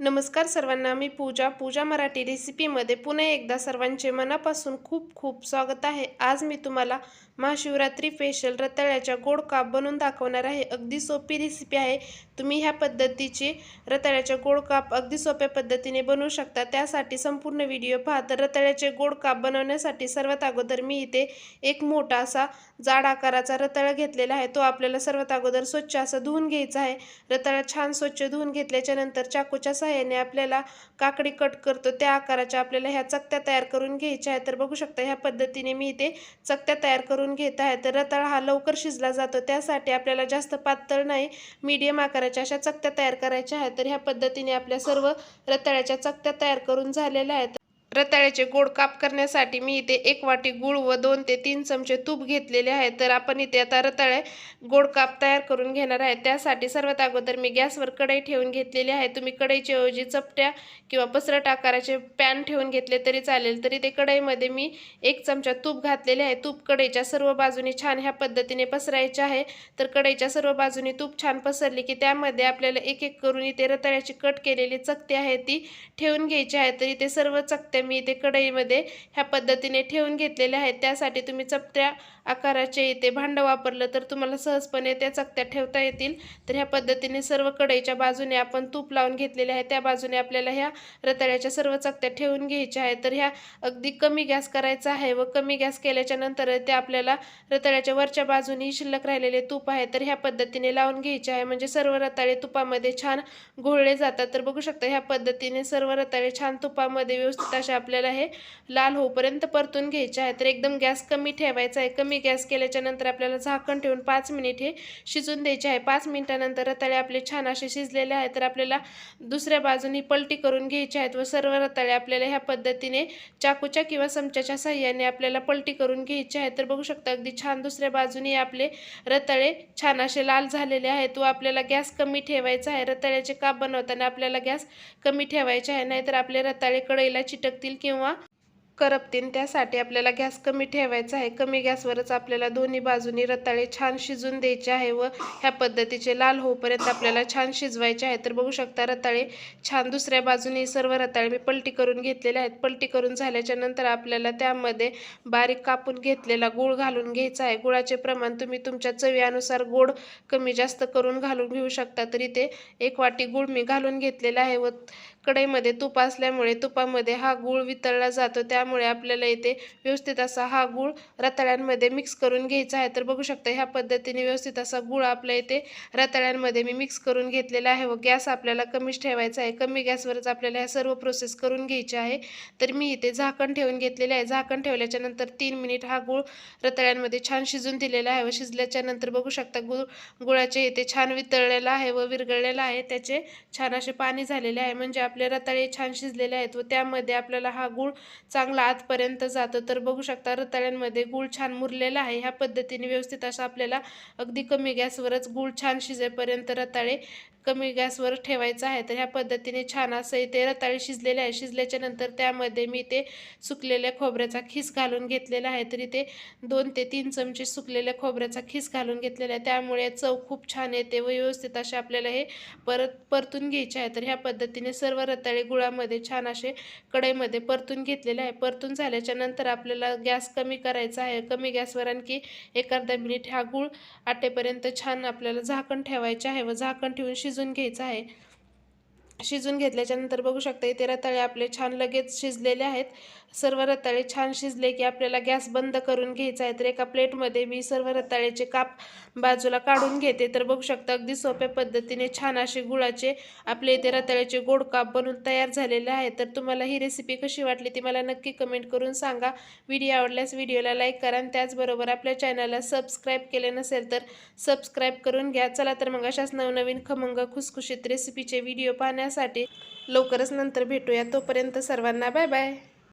नमस्कार सर्वांना मी पूजा. पूजा मराठी रेसिपीमध्ये पुन्हा एकदा सर्वांचे मनापासून खूप खूप स्वागत आहे. आज मी तुम्हाला महाशिवरात्री फेशल रताळ्याच्या गोड काप बनवून दाखवणार आहे. अगदी सोपी रेसिपी आहे. तुम्ही ह्या पद्धतीची रताळ्याचे गोड काप अगदी सोप्या पद्धतीने बनवू शकता. त्यासाठी संपूर्ण व्हिडिओ पहा तर रताळ्याचे गोड काप बनवण्यासाठी सर्वात अगोदर मी इथे एक मोठा असा जाड आकाराचा रताळा घेतलेला आहे. तो आपल्याला सर्वात अगोदर स्वच्छ असा धुवून घ्यायचा आहे. रताळा छान स्वच्छ धुवून घेतल्याच्या नंतर चाकूच्या सहाय्याने आपल्याला काकडी कट करतो. त्या आकाराच्या आपल्याला ह्या चकत्या तयार करून घ्यायच्या आहेत. तर बघू शकता ह्या पद्धतीने मी इथे चकत्या तयार करून घेत आहे. तर रताळा हा लवकर शिजला जातो. त्यासाठी आपल्याला जास्त पातळ नाही मीडियम आकाराच्या अशा चकत्या तयार करायच्या आहेत तर ह्या पद्धतीने आपल्या सर्व रताळ्याच्या चकत्या तयार करून झालेल्या आहेत. रताळ्याचे गोड काप करण्यासाठी मी इथे एक वाटी गुळ व दोन ते तीन चमचे तूप घेतलेले आहे. तर आपण इथे आता रताळे गोड काप तयार करून घेणार आहे. त्यासाठी सर्वात अगोदर मी गॅसवर कढई ठेवून घेतलेली आहे. तुम्ही कढईच्या ऐवजी चपट्या किंवा पसरट आकाराचे पॅन ठेवून घेतले तरी चालेल. तरी ते कढईमध्ये मी एक चमचा तूप घातलेले आहे. तूप कढईच्या सर्व बाजूनी छान ह्या पद्धतीने पसरायचे आहे. तर कढईच्या सर्व बाजूनी तूप छान पसरली की त्यामध्ये आपल्याला एक एक करून इथे रताळ्याची कट केलेली चकते आहे ती ठेवून घ्यायची आहे. तर इथे सर्व चकत्या मी इथे कढईमध्ये ह्या पद्धतीने ठेवून घेतलेले आहेत. त्यासाठी तुम्ही चपट्या आकाराचे इथे भांडं वापरलं तर तुम्हाला सहजपणे त्या चकत्या ठेवता येतील. तर ह्या पद्धतीने सर्व कढईच्या बाजूने आपण तूप लावून घेतलेले आहे. त्या बाजूने आपल्याला ह्या रताळ्याच्या सर्व चकत्या ठेवून घ्यायच्या आहेत. तर ह्या अगदी कमी गॅस करायचा आहे व कमी गॅस केल्याच्यानंतर ते आपल्याला रताळ्याच्या वरच्या बाजूने शिल्लक राहिलेले तूप आहे. तर ह्या पद्धतीने लावून घ्यायचे आहे. म्हणजे सर्व रताळे तुपामध्ये छान घोळले जातात. तर बघू शकता ह्या पद्धतीने सर्व रताळे छान तुपामध्ये व्यवस्थित अशा आपल्याला हे लाल होऊपर्यंत परतून घ्यायचे आहे. तर एकदम गॅस कमी ठेवायचा आहे. कमी गॅस केल्याच्यानंतर आपल्याला झाकण ठेवून पाच मिनिट हे शिजून द्यायचे आहे. पाच मिनिटानंतर रताळे आपले छान असे शिजलेले आहेत तर आपल्याला दुसऱ्या बाजूनी पलटी करून घ्यायचे आहेत व सर्व रताळे आपल्याला ह्या पद्धतीने चाकूच्या किंवा चमच्याच्या साह्याने आपल्याला पलटी करून घ्यायचे आहेत. तर बघू शकता अगदी छान दुसऱ्या बाजूने आपले रताळे छान असे लाल झालेले आहेत व आपल्याला गॅस कमी ठेवायचा आहे. रताळ्याचे काप बनवताना आपल्याला गॅस कमी ठेवायचे आहे. नाहीतर आपले रताळे कढईला चिटकतील किंवा करपतील त्यासाठी आपल्याला गॅस कमी ठेवायचा आहे. कमी गॅसवरच आपल्याला दोन्ही बाजूनी रताळे छान शिजून द्यायचे आहे व ह्या पद्धतीचे लाल होऊपर्यंत आपल्याला छान शिजवायचे आहे. तर बघू शकता रताळे छान दुसऱ्या बाजूने सर्व रताळे मी पलटी करून घेतलेले आहेत. पलटी करून झाल्याच्यानंतर आपल्याला त्यामध्ये बारीक कापून घेतलेला गूळ घालून घ्यायचा आहे. गुळाचे प्रमाण तुम्ही तुमच्या चवीनुसार गोड कमी जास्त करून घालून घेऊ शकता. तरी ते एक वाटी गूळ मी घालून घेतलेला आहे व कढईमध्ये तूप असल्यामुळे तुपामध्ये हा गूळ वितळला जातो. त्यामुळे आपल्याला इथे व्यवस्थित असा हा गूळ रताळ्यांमध्ये मिक्स करून घ्यायचा आहे. तर बघू शकता ह्या पद्धतीने व्यवस्थित असा गूळ आपल्या इथे रताळ्यांमध्ये मी मिक्स करून घेतलेला आहे. व गॅस आपल्याला कमीच ठेवायचा आहे. कमी गॅसवरच आपल्याला ह्या सर्व प्रोसेस करून घ्यायची आहे. तर मी इथे झाकण ठेवून घेतलेले आहे. झाकण ठेवल्याच्या नंतर तीन मिनिट हा गूळ रताळ्यांमध्ये छान शिजून दिलेला आहे. व शिजल्याच्या नंतर बघू शकता गुळ गुळाचे इथे छान वितळलेला आहे व विरघळलेला आहे. त्याचे छान असे पाणी झालेले आहे. म्हणजे आपले रताळे छान शिजलेले आहेत व त्यामध्ये आपल्याला हा गूळ चांगला आतपर्यंत जातो. तर बघू शकता रताळ्यांमध्ये गूळ छान मुरलेला आहे. ह्या पद्धतीने व्यवस्थित असं आपल्याला अगदी कमी गॅसवरच गूळ छान शिजेपर्यंत रताळे कमी गॅसवर ठेवायचं आहे. तर ह्या पद्धतीने छान असं इथे रताळे शिजलेले आहे. शिजल्याच्या नंतर त्यामध्ये मी ते सुकलेल्या खोबऱ्याचा खीस घालून घेतलेला आहे. तरी ते दोन ते तीन चमचे सुकलेल्या खोबऱ्याचा खीस घालून घेतलेला आहे. त्यामुळे चव खूप छान येते व व्यवस्थित असे आपल्याला हे परत परतून घ्यायचे आहे. तर ह्या पद्धतीने सर्व रताळे गुळामध्ये छान असे कढईमध्ये परतून घेतलेले आहे. परतून झाल्याच्यानंतर आपल्याला गॅस कमी करायचा आहे. कमी गॅसवर आणखी एक अर्धा मिनिट हा गूळ आटेपर्यंत छान आपल्याला झाकण ठेवायचे आहे व झाकण ठेवून शिजून घ्यायचं आहे. शिजून घेतल्याच्यानंतर बघू शकता इथे रताळे आपले छान लगेच शिजलेले आहेत. सर्व रताळे छान शिजले की आपल्याला गॅस बंद करून घ्यायचा आहे तर एका प्लेटमध्ये मी सर्व रताळ्याचे काप बाजूला काढून घेते. तर बघू शकता अगदी सोप्या पद्धतीने छान असे गुळाचे आपले इथे रताळ्याचे गोड काप बनवून तयार झालेले आहे तर तुम्हाला ही रेसिपी कशी वाटली ती मला नक्की कमेंट करून सांगा. व्हिडिओ आवडल्यास व्हिडिओला लाईक करा आणि त्याचबरोबर आपल्या चॅनलला सबस्क्राईब केले नसेल तर सबस्क्राईब करून घ्या. चला तर मग अशाच नवनवीन खमंग खुसखुशीत रेसिपीचे व्हिडिओ पाहण्यासाठी लवकरच नंतर भेटूया. तोपर्यंत सर्वांना बाय बाय